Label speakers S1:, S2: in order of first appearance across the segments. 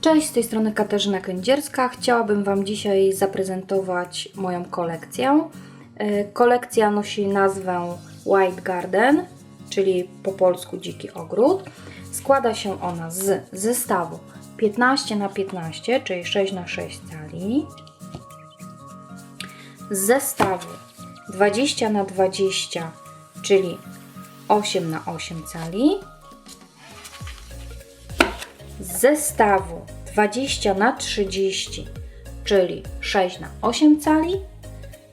S1: Cześć, z tej strony Katarzyna Kędzierska. Chciałabym Wam dzisiaj zaprezentować moją kolekcję. E, Kolekcja nosi nazwę White Garden, czyli po polsku Dziki Ogród. Składa się ona z zestawu 15 na 15, czyli 6 na 6 cali, z zestawu 20 na 20, czyli 8 na 8 cali, zestawu 20 na 30, czyli 6 na 8 cali,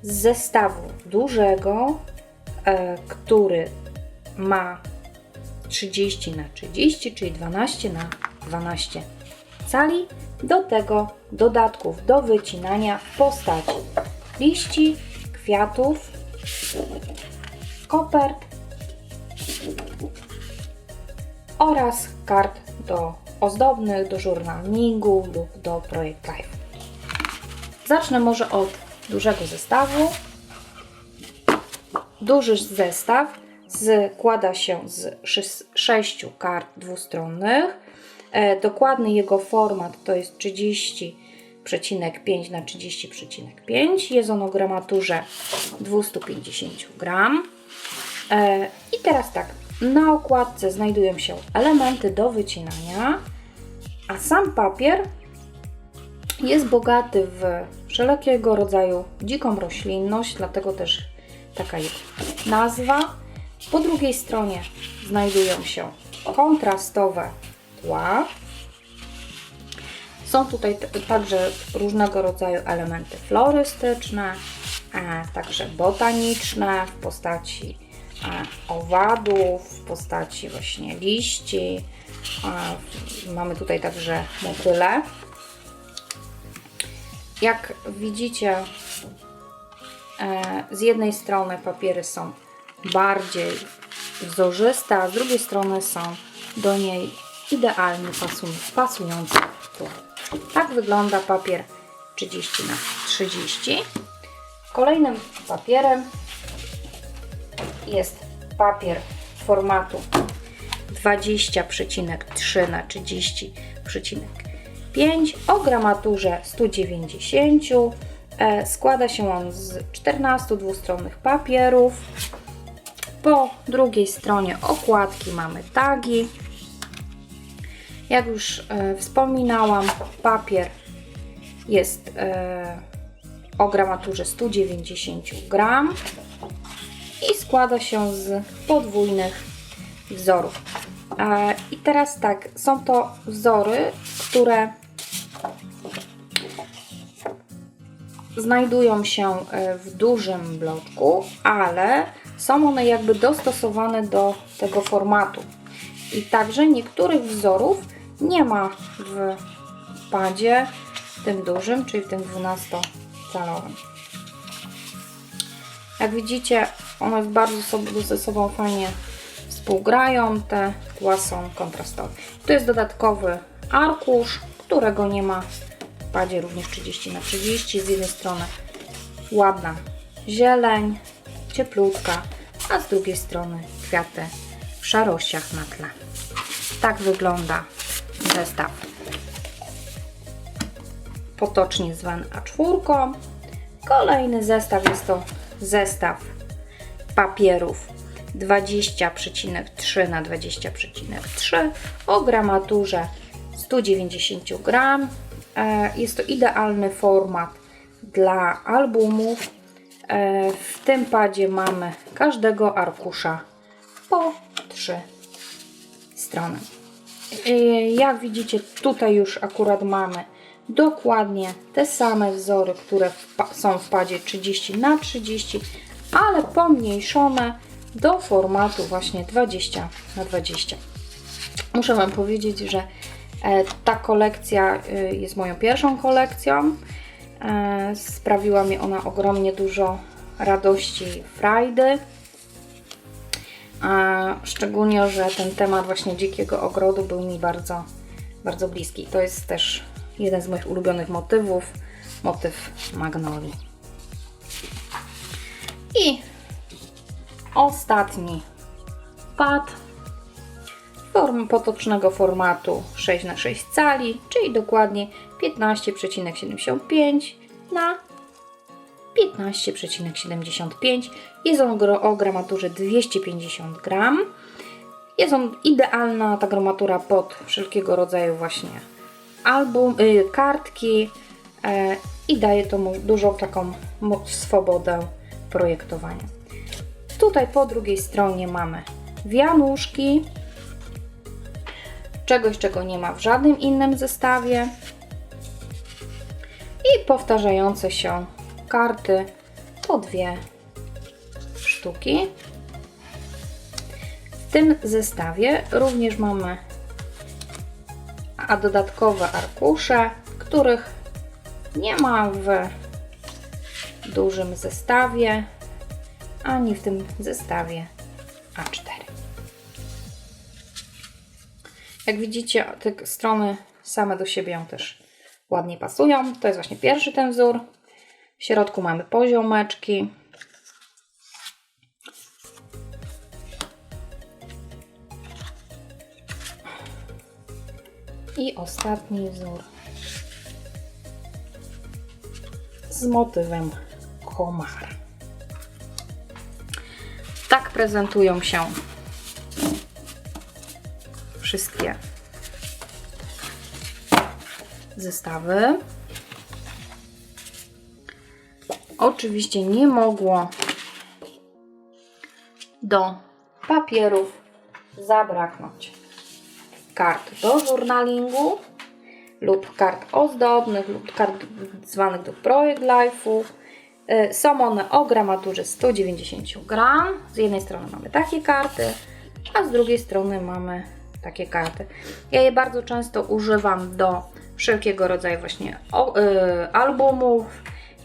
S1: z zestawu dużego, e, który ma 30 na 30, czyli 12 na 12 cali. Do tego dodatków do wycinania w postaci liści, kwiatów, kopert oraz kart do ozdobnych, do żurnalningu lub do projekt live. Zacznę może od dużego zestawu. Duży zestaw składa się z sześciu kart dwustronnych. E, dokładny jego format to jest 30,5 na 30,5. Jest on o gramaturze 250 gram. E, I teraz tak, na okładce znajdują się elementy do wycinania, a sam papier jest bogaty w wszelkiego rodzaju dziką roślinność, dlatego też taka jest nazwa. Po drugiej stronie znajdują się kontrastowe tła. Są tutaj także różnego rodzaju elementy florystyczne, a także botaniczne w postaci e, owadów, w postaci właśnie liści. A, Mamy tutaj także motyle. Jak widzicie, e, z jednej strony papiery są bardziej wzorzyste, a z drugiej strony są do niej idealnie pasu- pasujące tło. Tak wygląda papier 30 na 30. Kolejnym papierem jest papier formatu 20,3 na 30,5 o gramaturze 190. E, Składa się on z 14 dwustronnych papierów. Po drugiej stronie okładki mamy tagi. Jak już e, wspominałam, papier jest e, o gramaturze 190 gram i składa się z podwójnych wzorów. E, I teraz tak, są to wzory, które znajdują się e, w dużym bloczku, ale są one jakby dostosowane do tego formatu. I także niektórych wzorów nie ma w padzie tym dużym, czyli w tym 12-calowym. Jak widzicie, one bardzo sobie ze sobą fajnie współgrają. Te tła są kontrastowe. Tu jest dodatkowy arkusz, którego nie ma w padzie również 30 na 30 Z jednej strony ładna zieleń, cieplutka, a z drugiej strony kwiaty w szarościach na tle. Tak wygląda zestaw potocznie zwany A4. Kolejny zestaw jest to zestaw papierów 20,3 na 20,3 o gramaturze 190 gram. E, Jest to idealny format dla albumów. E, W tym padzie mamy każdego arkusza po 3 strony. E, Jak widzicie, tutaj już akurat mamy dokładnie te same wzory, które są w padzie 30 na 30, ale pomniejszone do formatu właśnie 20 na 20. Muszę Wam powiedzieć, że e, ta kolekcja e, jest moją pierwszą kolekcją. E, Sprawiła mi ona ogromnie dużo radości frajdy. Szczególnie, że ten temat właśnie dzikiego ogrodu był mi bardzo, bardzo bliski. To jest też jeden z moich ulubionych motywów, motyw magnolii. I ostatni pad form potocznego formatu 6 na 6 cali, czyli dokładnie 15,75 na 15,75. Jest on o gramaturze 250 gram. Jest on idealna ta gramatura pod wszelkiego rodzaju właśnie album, y, kartki e, i daje to mu dużą taką swobodę projektowania. Tutaj po drugiej stronie mamy wianuszki, czegoś czego nie ma w żadnym innym zestawie i powtarzające się karty po dwie sztuki. W tym zestawie również mamy a dodatkowe arkusze, których nie ma w dużym zestawie ani w tym zestawie A4. Jak widzicie, te strony same do siebie też ładnie pasują. To jest właśnie pierwszy ten wzór. W środku mamy poziomeczki. I ostatni wzór z motywem komar. Tak prezentują się wszystkie zestawy. Oczywiście nie mogło do papierów zabraknąć kart do żurnalingu lub kart ozdobnych lub kart zwanych do projekt life'u. Y, Są one o gramaturze 190 gram. Z jednej strony mamy takie karty, a z drugiej strony mamy takie karty. Ja je bardzo często używam do wszelkiego rodzaju właśnie y, albumów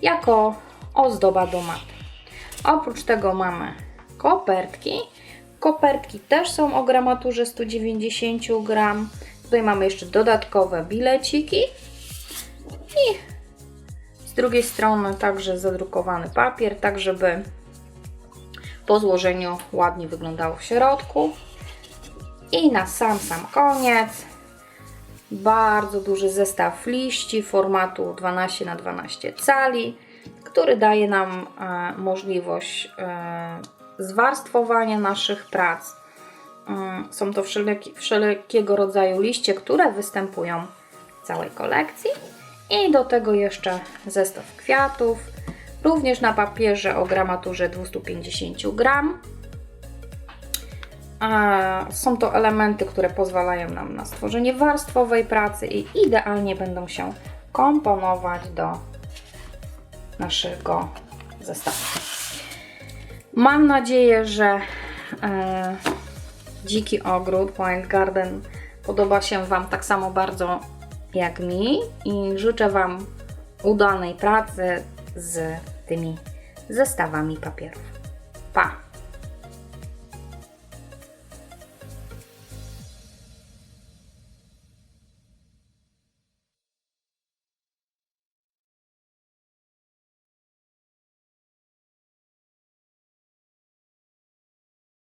S1: jako ozdoba do mat. Oprócz tego mamy kopertki. Kopertki też są o gramaturze 190 gram. Tutaj mamy jeszcze dodatkowe bileciki i z drugiej strony także zadrukowany papier, tak żeby po złożeniu ładnie wyglądało w środku. I na sam sam koniec bardzo duży zestaw liści formatu 12 na 12 cali, który daje nam e, możliwość e, zwarstwowania naszych prac. Mm, Są to wszelki, wszelkiego rodzaju liście, które występują w całej kolekcji. I do tego jeszcze zestaw kwiatów, również na papierze o gramaturze 250 gram. Są to elementy, które pozwalają nam na stworzenie warstwowej pracy i idealnie będą się komponować do naszego zestawu. Mam nadzieję, że e, Dziki Ogród Wild Garden podoba się Wam tak samo bardzo jak mi i życzę Wam udanej pracy z tymi zestawami papierów. Pa!